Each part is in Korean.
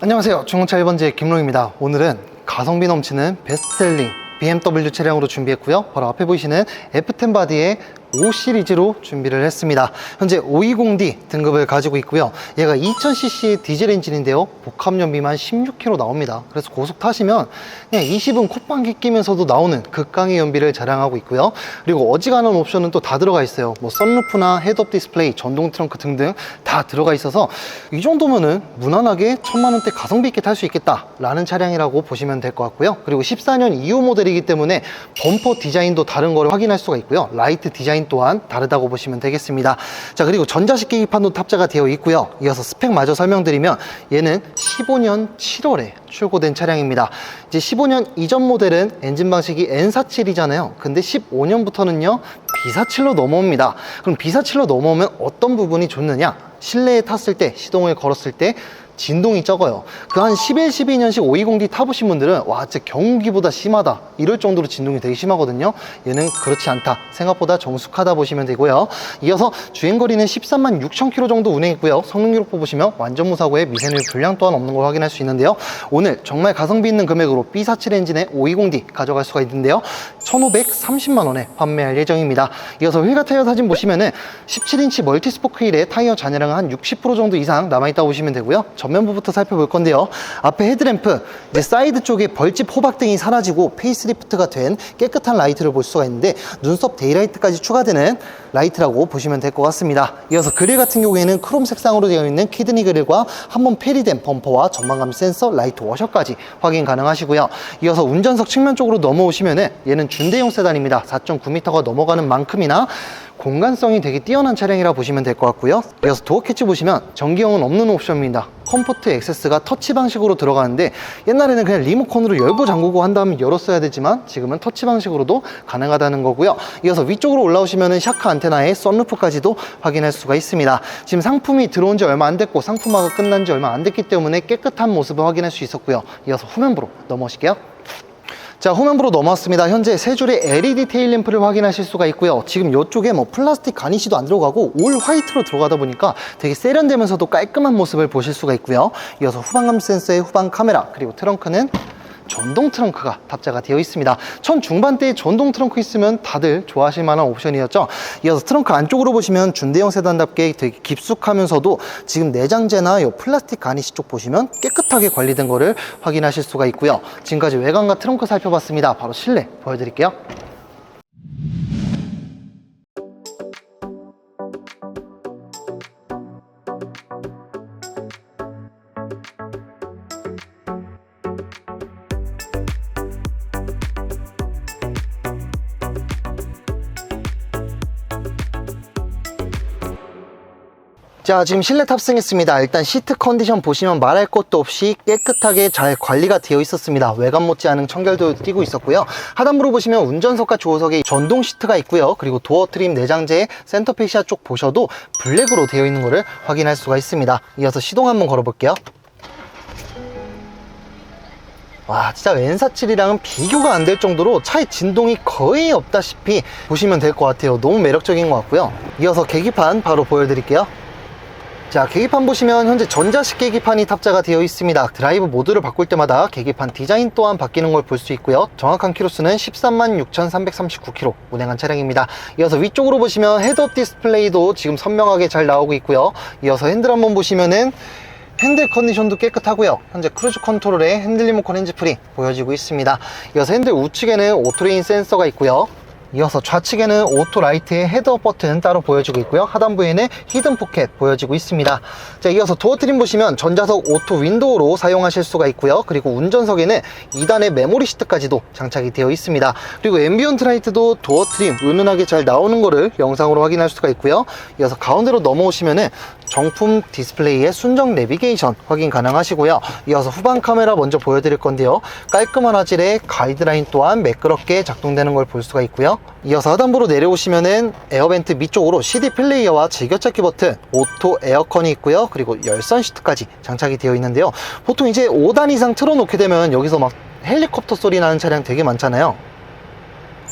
안녕하세요. 중고차 1번지 김롱입니다. 오늘은 가성비 넘치는 베스트셀링 BMW 차량으로 준비했고요. 바로 앞에 보이시는 F10 바디의 5 시리즈로 준비를 했습니다. 현재 520D 등급을 가지고 있고요. 얘가 2000cc 디젤 엔진인데요. 복합 연비만 16km 나옵니다. 그래서 고속 타시면 그냥 20은 콧방귀 끼면서도 나오는 극강의 연비를 자랑하고 있고요. 그리고 어지간한 옵션은 또 다 들어가 있어요. 뭐 썬루프나 헤드업 디스플레이, 전동 트렁크 등등 다 들어가 있어서 이 정도면은 무난하게 천만 원대 가성비 있게 탈 수 있겠다라는 차량이라고 보시면 될 것 같고요. 그리고 14년 2호 모델이기 때문에 범퍼 디자인도 다른 거를 확인할 수가 있고요. 라이트 디자인 또한 다르다고 보시면 되겠습니다. 자, 그리고 전자식 계기판도 탑재가 되어 있고요. 이어서 스펙마저 설명드리면 얘는 15년 7월에 출고된 차량입니다. 이제 15년 이전 모델은 엔진 방식이 N47이잖아요. 근데 15년부터는요, B47로 넘어옵니다. 그럼 B47로 넘어오면 어떤 부분이 좋느냐? 실내에 탔을 때, 시동을 걸었을 때 진동이 적어요. 그 한 11, 12년식 520D 타보신 분들은 와, 진짜 경기보다 심하다. 이럴 정도로 진동이 되게 심하거든요. 얘는 그렇지 않다. 생각보다 정숙하다 보시면 되고요. 이어서 주행거리는 13만 6천 킬로 정도 운행했고요. 성능 기록 뽑으시면 완전 무사고에 미세누 불량 또한 없는 걸 확인할 수 있는데요. 오늘 정말 가성비 있는 금액으로 B47 엔진의 520D 가져갈 수가 있는데요. 1,530만 원에 판매할 예정입니다. 이어서 휠과 타이어 사진 보시면은 17인치 멀티스포크 휠에 타이어 잔여량은 한 60% 정도 이상 남아있다고 보시면 되고요. 전면부부터 살펴볼 건데요. 앞에 헤드램프, 이제 사이드 쪽에 벌집 호박등이 사라지고 페이스리프트가 된 깨끗한 라이트를 볼 수가 있는데 눈썹 데이라이트까지 추가되는 라이트라고 보시면 될 것 같습니다. 이어서 그릴 같은 경우에는 크롬 색상으로 되어 있는 키드니 그릴과 한번 페리된 범퍼와 전망감 센서, 라이트 워셔까지 확인 가능하시고요. 이어서 운전석 측면 쪽으로 넘어오시면은 얘는 준대용 세단입니다. 4.9m가 넘어가는 만큼이나 공간성이 되게 뛰어난 차량이라 보시면 될 것 같고요. 이어서 도어 캐치 보시면 전기형은 없는 옵션입니다. 컴포트 액세스가 터치 방식으로 들어가는데 옛날에는 그냥 리모컨으로 열고 잠그고 한 다음에 열었어야 되지만 지금은 터치 방식으로도 가능하다는 거고요. 이어서 위쪽으로 올라오시면은 샤크 안테나에 썬루프까지도 확인할 수가 있습니다. 지금 상품이 들어온 지 얼마 안 됐고 상품화가 끝난 지 얼마 안 됐기 때문에 깨끗한 모습을 확인할 수 있었고요. 이어서 후면부로 넘어오실게요. 자, 후면부로 넘어왔습니다. 현재 세 줄의 LED 테일 램프를 확인하실 수가 있고요. 지금 이쪽에 뭐 플라스틱 가니쉬도 안 들어가고 올 화이트로 들어가다 보니까 되게 세련되면서도 깔끔한 모습을 보실 수가 있고요. 이어서 후방감 센서의 후방 카메라, 그리고 트렁크는 전동 트렁크가 탑재가 되어 있습니다. 천 중반대에 전동 트렁크 있으면 다들 좋아하실 만한 옵션이었죠. 이어서 트렁크 안쪽으로 보시면 준대형 세단답게 되게 깊숙하면서도 지금 내장재나 이 플라스틱 가니시 쪽 보시면 깨끗하게 관리된 거를 확인하실 수가 있고요. 지금까지 외관과 트렁크 살펴봤습니다. 바로 실내 보여드릴게요. 자 지금 실내 탑승했습니다. 일단 시트 컨디션 보시면 말할 것도 없이 깨끗하게 잘 관리가 되어 있었습니다. 외관 못지않은 청결도 띄고 있었고요. 하단부로 보시면 운전석과 조수석에 전동 시트가 있고요. 그리고 도어 트림 내장재 센터 페시아 쪽 보셔도 블랙으로 되어 있는 것을 확인할 수가 있습니다. 이어서 시동 한번 걸어 볼게요. 와 진짜 N47이랑은 비교가 안 될 정도로 차의 진동이 거의 없다시피 보시면 될 것 같아요. 너무 매력적인 것 같고요. 이어서 계기판 바로 보여드릴게요 자 계기판 보시면 현재 전자식 계기판이 탑재가 되어 있습니다. 드라이브 모드를 바꿀 때마다 계기판 디자인 또한 바뀌는 걸 볼 수 있고요. 정확한 키로수는 13만 6,339km 운행한 차량입니다. 이어서 위쪽으로 보시면 헤드업 디스플레이도 지금 선명하게 잘 나오고 있고요. 이어서 핸들 한번 보시면은 핸들 컨디션도 깨끗하고요. 현재 크루즈 컨트롤에 핸들 리모컨 핸즈프리 보여지고 있습니다. 이어서 핸들 우측에는 오토레인 센서가 있고요 이어서 좌측에는 오토 라이트의 헤드업 버튼 따로 보여지고 있고요. 하단부에는 히든 포켓 보여지고 있습니다. 자, 이어서 도어 트림 보시면 전자석 오토 윈도우로 사용하실 수가 있고요. 그리고 운전석에는 2단의 메모리 시트까지도 장착이 되어 있습니다. 그리고 앰비언트 라이트도 도어 트림 은은하게 잘 나오는 거를 영상으로 확인할 수가 있고요. 이어서 가운데로 넘어오시면은 정품 디스플레이의 순정 내비게이션 확인 가능하시고요. 이어서 후방 카메라 먼저 보여드릴 건데요. 깔끔한 화질의 가이드라인 또한 매끄럽게 작동되는 걸 볼 수가 있고요. 이어서 하단부로 내려오시면은 에어벤트 밑쪽으로 CD 플레이어와 즐겨찾기 버튼, 오토 에어컨이 있고요. 그리고 열선 시트까지 장착이 되어 있는데요. 보통 이제 5단 이상 틀어놓게 되면 여기서 막 헬리콥터 소리 나는 차량 되게 많잖아요.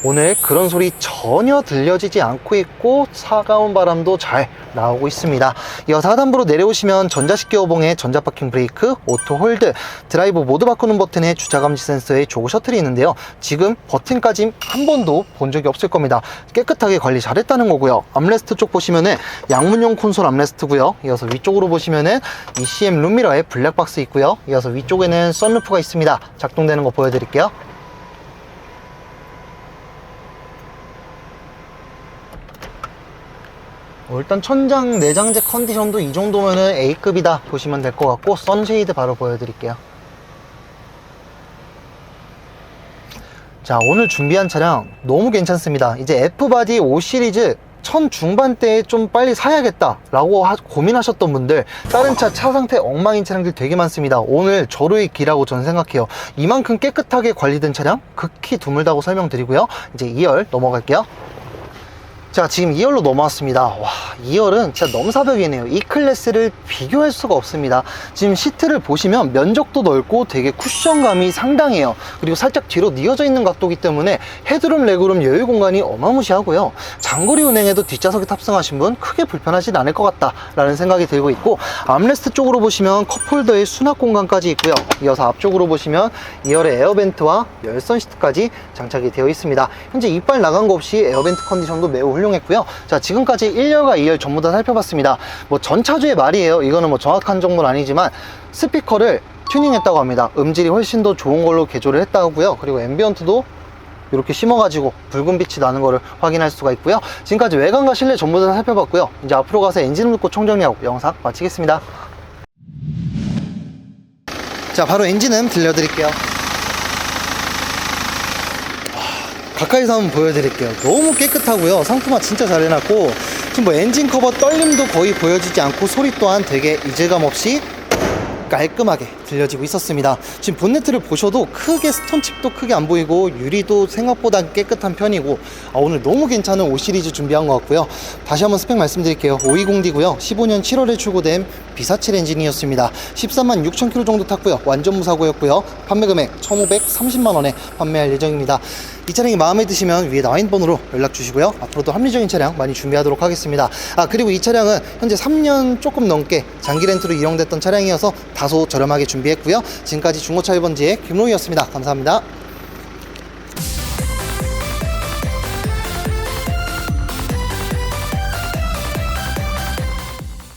오늘 그런 소리 전혀 들려지지 않고 있고 차가운 바람도 잘 나오고 있습니다. 하단부로 내려오시면 전자식 기어봉에 전자파킹 브레이크, 오토 홀드, 드라이브 모드 바꾸는 버튼에 주차 감지 센서에 조그 셔틀이 있는데요. 지금 버튼까지 한 번도 본 적이 없을 겁니다. 깨끗하게 관리 잘했다는 거고요. 암레스트 쪽 보시면은 양문용 콘솔 암레스트고요. 이어서 위쪽으로 보시면은 ECM 룸미러에 블랙박스 있고요. 이어서 위쪽에는 썬루프가 있습니다. 작동되는 거 보여드릴게요. 어, 일단 천장 내장재 컨디션도 이 정도면은 A급이다 보시면 될 것 같고 선쉐이드 바로 보여드릴게요. 자 오늘 준비한 차량 너무 괜찮습니다. 이제 F바디 5 시리즈 천 중반대에 좀 빨리 사야겠다 라고 하- 고민하셨던 분들 다른 차 차 상태 엉망인 차량들 되게 많습니다 오늘 저로의 기라고 저는 생각해요 이만큼 깨끗하게 관리된 차량 극히 드물다고 설명드리고요 이제 2열 넘어갈게요 자 지금 2열로 넘어왔습니다. 와 2열은 진짜 넘사벽이네요. 이 클래스를 비교할 수가 없습니다. 지금 시트를 보시면 면적도 넓고 되게 쿠션감이 상당해요. 그리고 살짝 뒤로 뉘어져 있는 각도기 때문에 헤드룸 레그룸 여유 공간이 어마무시하고요. 장거리 운행에도 뒷좌석에 탑승하신 분 크게 불편하진 않을 것 같다 라는 생각이 들고 있고 암레스트 쪽으로 보시면 컵홀더에 수납 공간까지 있고요. 이어서 앞쪽으로 보시면 2열에 에어벤트와 열선 시트까지 장착이 되어 있습니다. 현재 이빨 나간 거 없이 에어벤트 컨디션도 매우 훌륭 했고요. 자 지금까지 1열과 2열 전부 다 살펴봤습니다. 뭐 전차주의 말이에요. 이거는 뭐 정확한 정보는 아니지만 스피커를 튜닝했다고 합니다. 음질이 훨씬 더 좋은 걸로 개조를 했다고 하고요. 그리고 앰비언트도 이렇게 심어가지고 붉은 빛이 나는 것을 확인할 수가 있고요. 지금까지 외관과 실내 전부 다 살펴봤고요. 이제 앞으로 가서 엔진을 놓고 총정리하고 영상 마치겠습니다. 자 바로 엔진음 들려드릴게요 가까이서 한번 보여드릴게요. 너무 깨끗하고요. 상품화 진짜 잘 해놨고 지금 뭐 엔진 커버 떨림도 거의 보여지지 않고 소리 또한 되게 이질감 없이 깔끔하게 들려지고 있었습니다. 지금 본네트를 보셔도 크게 스톤칩도 크게 안 보이고 유리도 생각보다 깨끗한 편이고 아, 오늘 너무 괜찮은 5 시리즈 준비한 것 같고요. 다시 한번 스펙 말씀드릴게요. 520D고요. 15년 7월에 출고된 비사칠 엔진이었습니다. 13만 6천 킬로 정도 탔고요. 완전 무사고였고요. 판매 금액 1,530만 원에 판매할 예정입니다. 이 차량이 마음에 드시면 위에 있는 번호로 연락 주시고요. 앞으로도 합리적인 차량 많이 준비하도록 하겠습니다. 아, 그리고 이 차량은 현재 3년 조금 넘게 장기 렌트로 이용됐던 차량이어서 다소 저렴하게 준비했고요. 지금까지 중고차 1번지의 김로희였습니다. 감사합니다.